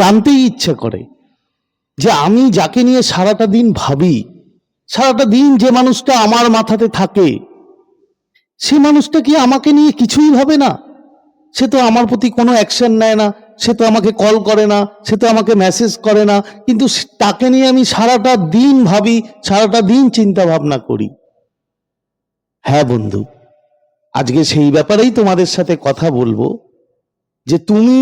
জানতেই ইচ্ছে করে যে আমি যাকে নিয়ে সারাটা দিন ভাবি, সারাটা দিন যে মানুষটা আমার মাথাতে থাকে, সে মানুষটা কি আমাকে নিয়ে কিছুই ভাবে না? সে তো আমার প্রতি কোনো অ্যাকশন নেয় না, সে তো আমাকে কল করে না, সে তো আমাকে মেসেজ করে না, কিন্তু তাকে নিয়ে আমি সারাটা দিন ভাবি, সারাটা দিন চিন্তা ভাবনা করি। হ্যাঁ বন্ধু, আজকে সেই ব্যাপারেই তোমাদের সাথে কথা বলব। যে তুমি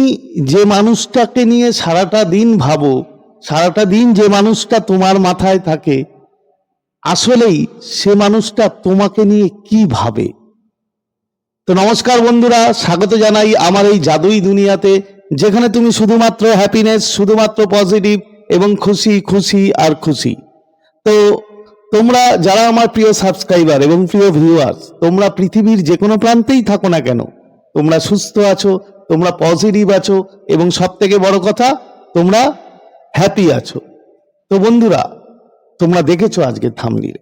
যে মানুষটাকে নিয়ে সারাটা দিন ভাবো, সারাটা দিন যে মানুষটা তোমার মাথায় থাকে, আসলেই সে মানুষটা তোমাকে নিয়ে কি ভাবে? তো নমস্কার বন্ধুরা, স্বাগত জানাই আমার এই জাদুই দুনিয়াতে, যেখানে তুমি শুধুমাত্র হ্যাপিনেস শুধুমাত্র পজিটিভ এবং খুশি খুশি আর খুশি। তো তোমরা যারা আমার প্রিয় সাবস্ক্রাইবার এবং প্রিয় ভিউয়ার্স তোমরা পৃথিবীর যে কোনো প্রান্তেই থাকো না কেন, তোমরা সুস্থ আছো তোমরা পজিটিভ আছো এবং সব থেকে বড় কথা, তোমরা হ্যাপি আছো। তো বন্ধুরা, তোমরা দেখেছ আজকে থামলিরে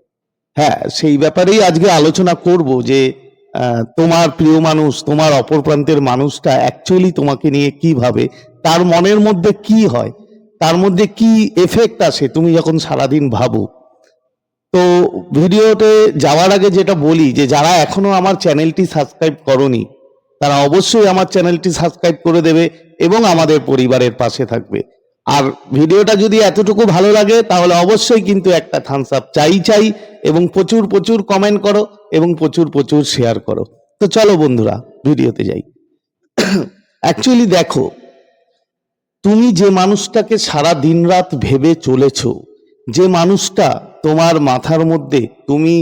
হ্যাঁ সেই ব্যাপারেই আজকে আলোচনা করব যে তোমার প্রিয় মানুষ, তোমার অপর প্রান্তের মানুষটা অ্যাকচুয়ালি তোমাকে নিয়ে কি ভাবে, তার মনের মধ্যে কি হয়, তার মধ্যে কি এফেক্ট আসে, তুমি যখন সারাদিন ভাবো। তো ভিডিওতে যাওয়ার আগে যেটা বলি যে, যারা এখনও আমার চ্যানেলটি সাবস্ক্রাইব করনি তারা অবশ্যই আমার চ্যানেলটি সাবস্ক্রাইব করে দেবে এবং আমাদের পরিবারের পাশে থাকবে। আর ভিডিওটা যদি এতটুকু ভালো লাগে, তাহলে অবশ্যই কিন্তু একটা থামস আপ চাই চাই এবং প্রচুর প্রচুর কমেন্ট করো এবং প্রচুর প্রচুর শেয়ার করো। তো চলো বন্ধুরা, ভিডিওতে যাই। অ্যাকচুয়ালি দেখো, তুমি যে মানুষটাকে সারা দিন রাত ভেবে চলেছো, যে মানুষটা তোমার মাথার মধ্যে তুমি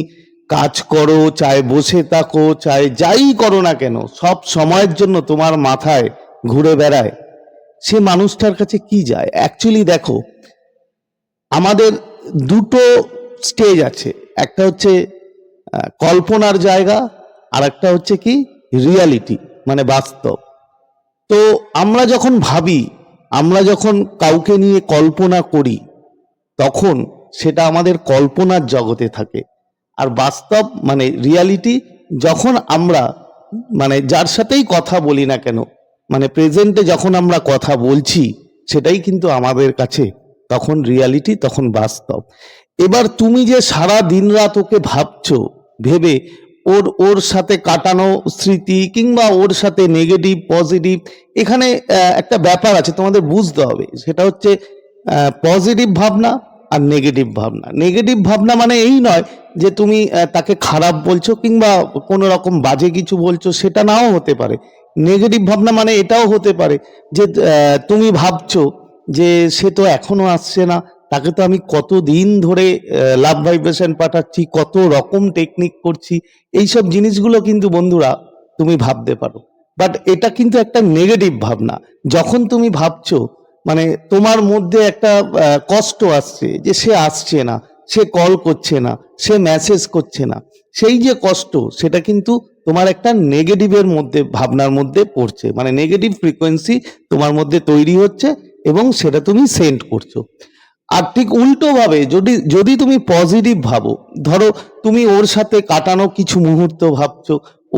কাজ করো চাই বসে থাকো চাই যাই করো না কেন, সব সময়ের জন্য তোমার মাথায় ঘুরে বেড়ায়। সে মানুষটার কাছে কি যায়? অ্যাকচুয়ালি দেখো, আমাদের দুটো স্টেজ আছে। একটা হচ্ছে কল্পনার জায়গা, আর একটা হচ্ছে কি রিয়ালিটি মানে বাস্তব। তো আমরা যখন ভাবি, আমরা যখন কাউকে নিয়ে কল্পনা করি, তখন সেটা আমাদের কল্পনার জগতে থাকে। আর বাস্তব মানে রিয়ালিটি যখন আমরা মানে যার সাথেই কথা বলি না কেন মানে প্রেজেন্টে যখন আমরা কথা বলছি, সেটাই কিন্তু আমাদের কাছে তখন রিয়ালিটি তখন বাস্তব। এবার তুমি যে সারা দিন রাত ওকে ভাবছ, ভেবে ওর ওর সাথে কাটানো স্মৃতি কিংবা ওর সাথে নেগেটিভ পজিটিভ এখানে একটা ব্যাপার আছে, তোমাদের বুঝতে হবে। সেটা হচ্ছে পজিটিভ ভাবনা আর নেগেটিভ ভাবনা। নেগেটিভ ভাবনা মানে এই নয় যে তুমি তাকে খারাপ বলছো কিংবা কোনো রকম বাজে কিছু বলছো, সেটা নাও হতে পারে। নেগেটিভ ভাবনা মানে এটাও হতে পারে যে তুমি ভাবছ যে সে তো এখনও আসছে না, তাকে তো আমি কত দিন ধরে লাভ ভাইব্রেশন পাঠাচ্ছি, কত রকম টেকনিক করছি, এইসব জিনিসগুলো কিন্তু বন্ধুরা তুমি ভাবতে পারো। বাট এটা কিন্তু একটা নেগেটিভ ভাবনা। যখন তুমি ভাবছ মানে তোমার মধ্যে একটা কষ্ট আসছে যে সে আসছে না, সে কল করছে না, সে মেসেজ করছে না। সেই যে কষ্ট, সেটা কিন্তু তোমার একটা নেগেটিভের মধ্যে, ভাবনার মধ্যে পড়ছে। মানে নেগেটিভ ফ্রিকোয়েন্সি তোমার মধ্যে তৈরি হচ্ছে এবং সেটা তুমি সেন্ড করছ। আর ঠিক উল্টোভাবে যদি যদি তুমি পজিটিভ ভাবো, ধরো তুমি ওর সাথে কাটানো কিছু মুহূর্ত ভাবছ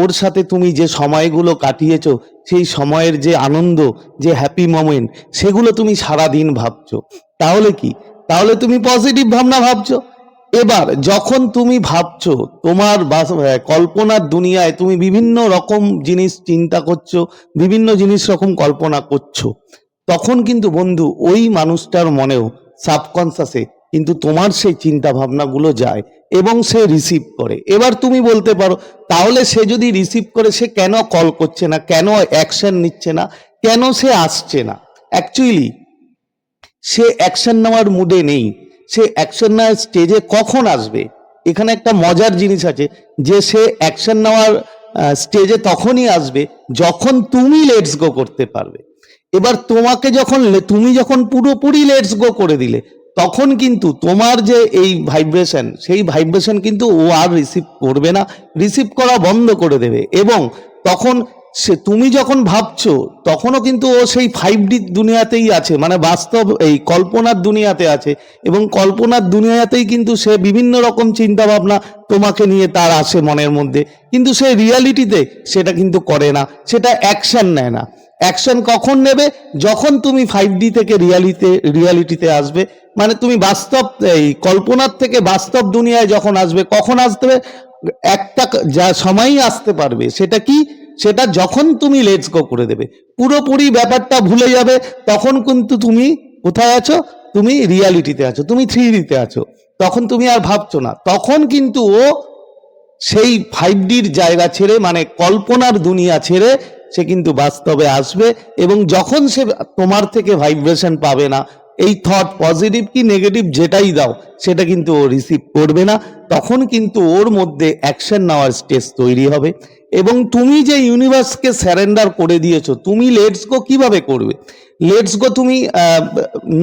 ওর সাথে তুমি যে সময়গুলো কাটিয়েছো, সেই সময়ের যে আনন্দ, যে হ্যাপি মোমেন্ট সেগুলো তুমি সারা দিন ভাবছ। তাহলে কি? তাহলে তুমি পজিটিভ ভাবনা ভাবছ। এবার যখন তুমি ভাবছ, তোমার কল্পনার দুনিয়ায় তুমি বিভিন্ন রকম জিনিস চিন্তা করছ, বিভিন্ন জিনিস রকম কল্পনা করছ, তখন কিন্তু বন্ধু ওই মানুষটার মনেও সাবকনসাসে কিন্তু তোমার সেই চিন্তা ভাবনাগুলো যায় এবং সে রিসিভ করে। এবার তুমি বলতে পারো, তাহলে সে যদি রিসিভ করে, সে কেন কল করছে না? কেন অ্যাকশন নিচ্ছে না? কেন সে আসছে না? অ্যাকচুয়ালি সে অ্যাকশন নেওয়ার মুডে নেই। সে অ্যাকশন নেওয়ার স্টেজে কখন আসবে? এখানে একটা মজার জিনিস আছে যে সে অ্যাকশন নেওয়ার স্টেজে তখনই আসবে যখন তুমি লেটস গো করতে পারবে। এবার তোমাকে যখন, তুমি যখন পুরোপুরি লেটস গো করে দিলে তখন কিন্তু তোমার যে এই ভাইব্রেশন সেই ভাইব্রেশন কিন্তু ও আর রিসিভ করবে না। রিসিভ করা বন্ধ করে দেবে এবং তখন সে, তুমি যখন ভাবছ, তখনও কিন্তু ও সেই ফাইভ ডি দুনিয়াতেই আছে। মানে বাস্তব এই কল্পনার দুনিয়াতে আছে এবং কল্পনার দুনিয়াতেই কিন্তু সে বিভিন্ন রকম চিন্তা ভাবনা তোমাকে নিয়ে তার আসে মনের মধ্যে। কিন্তু সে রিয়ালিটিতে সেটা কিন্তু করে না, সেটা অ্যাকশন নেয় না। অ্যাকশন কখন নেবে? যখন তুমি ফাইভ ডি থেকে রিয়ালিতে রিয়ালিটিতে আসবে মানে তুমি বাস্তব, এই কল্পনার থেকে বাস্তব দুনিয়ায় যখন আসবে, কখন আসতে একটা যা সময়ই আসতে পারবে, সেটা কি? সেটা যখন তুমি লেটস গো করে দেবে। পুরোপুরি ব্যাপারটা ভুলে যাবে, তখন কিন্তু তুমি কোথায় আছো? তুমি রিয়ালিটিতে আছো, তুমি থ্রি ডিতে আছো। তখন তুমি আর ভাবছ না। তখন কিন্তু ও সেই ফাইভ ডির জায়গা ছেড়ে মানে কল্পনার দুনিয়া ছেড়ে সে কিন্তু বাস্তবে আসবে এবং যখন সে তোমার থেকে ভাইব্রেশন পাবে না, এই থট পজিটিভ কি নেগেটিভ যেটাই দাও, সেটা কিন্তু ও রিসিভ করবে না। তখন কিন্তু ওর মধ্যে অ্যাকশন নেওয়ার স্টেজ তৈরি হবে। এবং তুমি যে ইউনিভার্সকে স্যারেন্ডার করে দিয়েছ, তুমি লেটস গো কীভাবে করবে? লেটস গো তুমি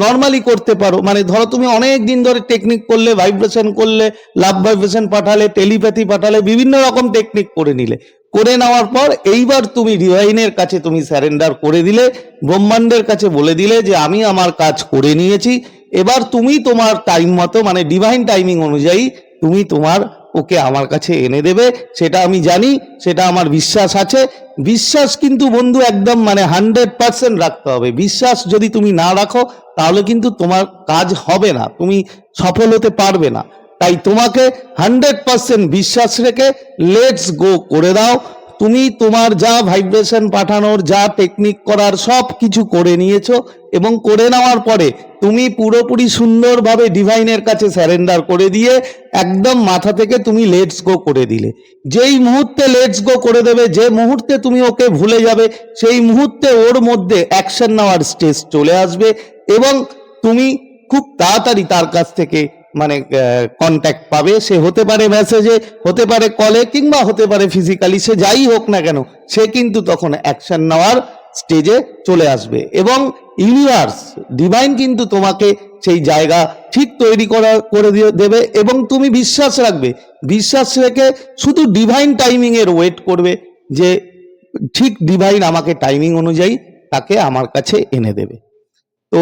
নর্মালি করতে পারো। মানে ধরো তুমি অনেক দিন ধরে টেকনিক করলে ভাইব্রেশন করলে লাভ ভাইব্রেশন পাঠালে টেলিপ্যাথি পাঠালে, বিভিন্ন রকম টেকনিক করে নিলে। করে নেওয়ার পর এইবার তুমি ডিভাইনের কাছে তুমি স্যারেন্ডার করে দিলে, ব্রহ্মাণ্ডের কাছে বলে দিলে যে আমি আমার কাজ করে নিয়েছি, এবার তুমি তোমার টাইম মতো মানে ডিভাইন টাইমিং অনুযায়ী তুমি তোমার ওকে আমার কাছে এনে দেবে, সেটা আমি জানি, সেটা আমার বিশ্বাস আছে। বিশ্বাস কিন্তু বন্ধু একদম মানে হান্ড্রেড পার্সেন্ট রাখতে হবে। বিশ্বাস যদি তুমি না রাখো, তাহলে কিন্তু তোমার কাজ হবে না, তুমি সফল হতে পারবে না। তাই তোমাকে হান্ড্রেড পার্সেন্ট বিশ্বাস রেখে লেটস গো করে দাও। তুমি তোমার যা ভাইব্রেশন পাঠানোর, যা টেকনিক করার সব কিছু করে নিয়েছো এবং করে নেওয়ার পরে তুমি পুরোপুরি সুন্দরভাবে ডিভাইনের কাছে স্যারেন্ডার করে দিয়ে একদম মাথা থেকে তুমি লেটস গো করে দিলে। যেই মুহূর্তে লেটস গো করে দেবে, যে মুহূর্তে তুমি ওকে ভুলে যাবে, সেই মুহূর্তে ওর মধ্যে অ্যাকশন নেওয়ার স্টেজ চলে আসবে এবং তুমি খুব তাড়াতাড়ি তার কাছ থেকে মানে কন্ট্যাক্ট পাবে। সে হতে পারে মেসেজে হতে পারে কলে কিংবা হতে পারে ফিজিক্যালি সে যাই হোক না কেন, সে কিন্তু তখন অ্যাকশন নেওয়ার স্টেজে চলে আসবে। এবং ইউনিভার্স ডিভাইন কিন্তু তোমাকে সেই জায়গা ঠিক তৈরি করা, করে দিয়ে দেবে এবং তুমি বিশ্বাস রাখবে। বিশ্বাস রেখে শুধু ডিভাইন টাইমিং এর ওয়েট করবে যে, ঠিক ডিভাইন আমাকে টাইমিং অনুযায়ী তাকে আমার কাছে এনে দেবে। তো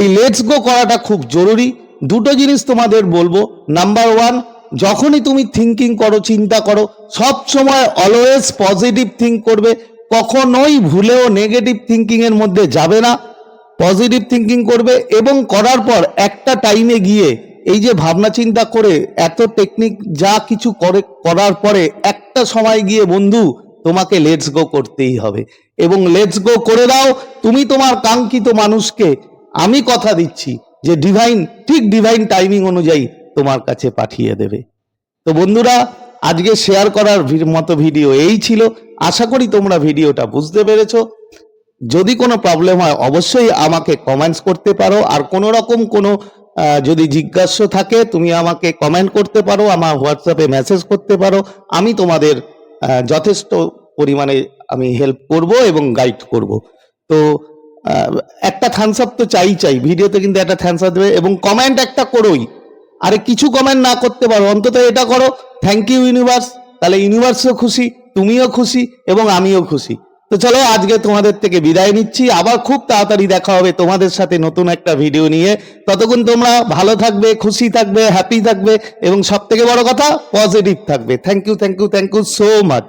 এই লেটস গো করাটা খুব জরুরি। দুটো জিনিস তোমাদের বলব। নাম্বার ওয়ান যখনই তুমি থিঙ্কিং করো, চিন্তা করো সব সময় অলওয়েজ পজিটিভ থিঙ্ক করবে। কখনোই ভুলেও নেগেটিভ থিঙ্কিং এর মধ্যে যাবে না। পজিটিভ থিঙ্কিং করবে এবং করার পর একটা টাইমে গিয়ে এই যে ভাবনা চিন্তা করে এত টেকনিক যা কিছু করে, করার পরে একটা সময় গিয়ে বন্ধু, তোমাকে লেটস গো করতেই হবে। এবং লেটস গো করে দাও, তুমি তোমার কাঙ্ক্ষিত মানুষকে, আমি কথা দিচ্ছি। যে ডিভাইন ঠিক ডিভাইন টাইমিং অনুযায়ী তোমার কাছে পাঠিয়ে দেবে। তো বন্ধুরা, আজকে শেয়ার করার মতো ভিডিও এই ছিল। আশা করি তোমরা ভিডিওটা বুঝতে পেরেছ। যদি কোনো প্রবলেম হয়, অবশ্যই আমাকে কমেন্টস করতে পারো। আর কোনো রকম কোনো যদি জিজ্ঞাসা থাকে, তুমি আমাকে কমেন্ট করতে পারো, আমার হোয়াটসঅ্যাপে মেসেজ করতে পারো। আমি তোমাদের যথেষ্ট পরিমাণে আমি হেল্প করব এবং গাইড করব। তো একটা থামস আপ তো চাই চাই। ভিডিওতে কিন্তু একটা থামস আপ দেবে এবং কমেন্ট একটা করোই। আরে কিছু কমেন্ট না করতে পারো, অন্তত এটা করো থ্যাংক ইউ ইউনিভার্স তাহলে ইউনিভার্সও খুশি, তুমিও খুশি এবং আমিও খুশি। তো চলো আজকে তোমাদের থেকে বিদায় নিচ্ছি, আবার খুব তাড়াতাড়ি দেখা হবে তোমাদের সাথে নতুন একটা ভিডিও নিয়ে। ততক্ষণ তোমরা ভালো থাকবে, খুশি থাকবে হ্যাপি থাকবে এবং সব থেকে বড় কথা পজিটিভ থাকবে। Thank you thank you thank you so much